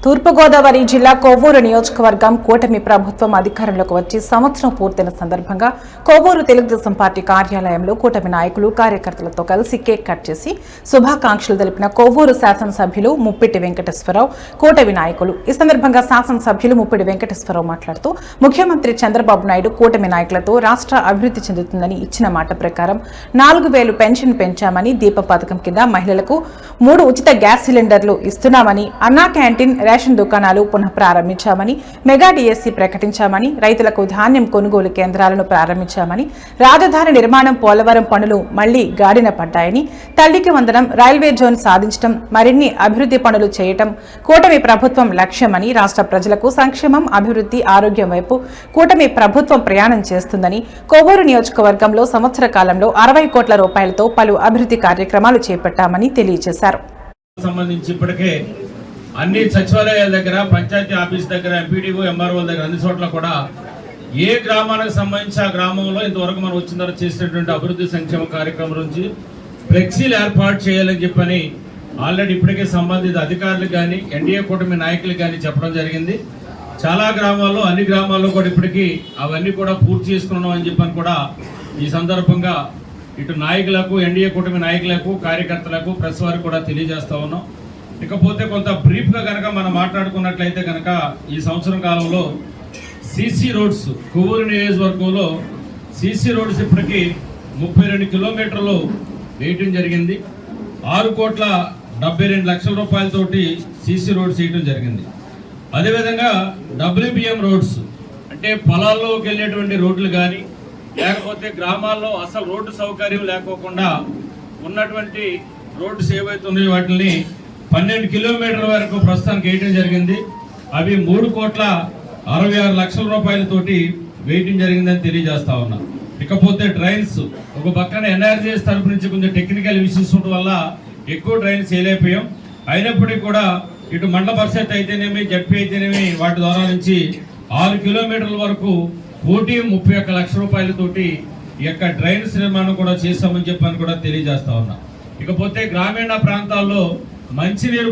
తూర్పుగోదావరి జిల్లా కొవ్వూరు నియోజకవర్గం కూటమి ప్రభుత్వం అధికారంలోకి వచ్చి సంవత్సరం పూర్తయిన సందర్భంగా కొవ్వూరు తెలుగుదేశం పార్టీ కార్యాలయంలో కూటమి నాయకులు కార్యకర్తలతో కలిసి కేక్ కట్ చేసి శుభాకాంక్షలు తెలిపిన కొవ్వూరు శాసనసభ్యులు ముప్పిటి వెంకటేశ్వరరావు కూటమి నాయకులు. ఈ సందర్భంగా శాసనసభ్యులు ముప్పిటి వెంకటేశ్వరరావు మాట్లాడుతూ ముఖ్యమంత్రి చంద్రబాబు నాయుడు కూటమి నాయకులతో రాష్ట్ర అభివృద్ధి చెందుతుందని ఇచ్చిన మాట ప్రకారం నాలుగు వేలు పెన్షన్ పెంచామని దీప పథకం కింద మహిళలకు మూడు ఉచిత గ్యాస్ సిలిండర్లు ఇస్తున్నామని అన్నా క్యాంటీన్ రేషన్ దుకాణాలు పునః ప్రారంభించామని మెగా డిఎస్సి ప్రకటించామని రైతులకు ధాన్యం కొనుగోలు కేంద్రాలను ప్రారంభించామని రాజధాని నిర్మాణం పోలవరం పనులు మళ్ళీ గాడిన పడ్డాయని తల్లికి వందనం రైల్వే జోన్ సాధించడం మరిన్ని అభివృద్ధి పనులు చేయటం కూటమి ప్రభుత్వం లక్ష్యమని రాష్ట్ర ప్రజలకు సంక్షేమం అభివృద్ధి ఆరోగ్యం వైపు కూటమి ప్రభుత్వం ప్రయాణం చేస్తుందని కొవ్వూరు నియోజకవర్గంలో సంవత్సర కాలంలో అరవై కోట్ల రూపాయలతో పలు అభివృద్ధి కార్యక్రమాలు చేపట్టామని తెలియజేశారు. సంబంధించి ఇప్పటికే అన్ని సచివాలయాల దగ్గర పంచాయతీ ఆఫీస్ దగ్గర ఎంపీడీఓ ఎంఆర్ఓ దగ్గర అన్ని చోట్ల కూడా ఏ గ్రామానికి సంబంధించి ఆ గ్రామంలో ఇంతవరకు మనం వచ్చిన తర్వాత చేసినటువంటి అభివృద్ధి సంక్షేమ కార్యక్రమం నుంచి ఫ్లెక్సీలు ఏర్పాటు చేయాలని చెప్పని ఆల్రెడీ ఇప్పటికే సంబంధిత అధికారులు కానీ ఎన్డీఏ కూటమి నాయకులు కానీ చెప్పడం జరిగింది. చాలా గ్రామాల్లో అన్ని గ్రామాల్లో కూడా ఇప్పటికీ అవన్నీ కూడా పూర్తి చేసుకున్నాం అని చెప్పని కూడా ఈ సందర్భంగా ఇటు నాయకులకు ఎన్డీఏ కూటమి నాయకులకు కార్యకర్తలకు ప్రెస్ వారికి కూడా తెలియజేస్తా ఉన్నాం. ఇకపోతే కొంత బ్రీఫ్గా కనుక మనం మాట్లాడుకున్నట్లయితే కనుక ఈ సంవత్సరం కాలంలో సీసీ రోడ్స్ కొవ్వూరు నియోజకవర్గంలో సీసీ రోడ్స్ ఇప్పటికీ ముప్పై రెండు కిలోమీటర్లు వేయటం జరిగింది. ఆరు కోట్ల డెబ్బై రెండు లక్షల రూపాయలతోటి సీసీ రోడ్స్ వేయటం జరిగింది. అదేవిధంగా డబ్ల్యూబిఎం రోడ్స్ అంటే పొలాల్లోకి వెళ్ళేటువంటి రోడ్లు కానీ లేకపోతే గ్రామాల్లో అసలు రోడ్డు సౌకర్యం లేకోకుండా ఉన్నటువంటి రోడ్స్ ఏవైతున్నాయో వాటిని పన్నెండు కిలోమీటర్ల వరకు ప్రస్తుతానికి వేయటం జరిగింది. అవి మూడు కోట్ల అరవై ఆరు లక్షల రూపాయలతోటి వేయటం జరిగిందని తెలియజేస్తా ఉన్నా. ఇకపోతే డ్రైన్స్ ఒక పక్కన ఎన్ఆర్జీఎస్ తరపు నుంచి కొంచెం టెక్నికల్ ఇష్యూస్ ఉండడం వల్ల ఎక్కువ డ్రైన్స్ వేయలేకపోయాం. అయినప్పటికీ కూడా ఇటు మండల పరిషత్ అయితేనేమి జడ్పీ అయితేనేమి వాటి ద్వారా నుంచి ఆరు కిలోమీటర్ల వరకు కోటి ముప్పై ఒక్క లక్ష రూపాయలతోటి ఈ యొక్క డ్రైన్స్ నిర్మాణం కూడా చేస్తామని చెప్పని కూడా తెలియజేస్తా ఉన్నా. ఇకపోతే గ్రామీణ ప్రాంతాల్లో మంచినీరు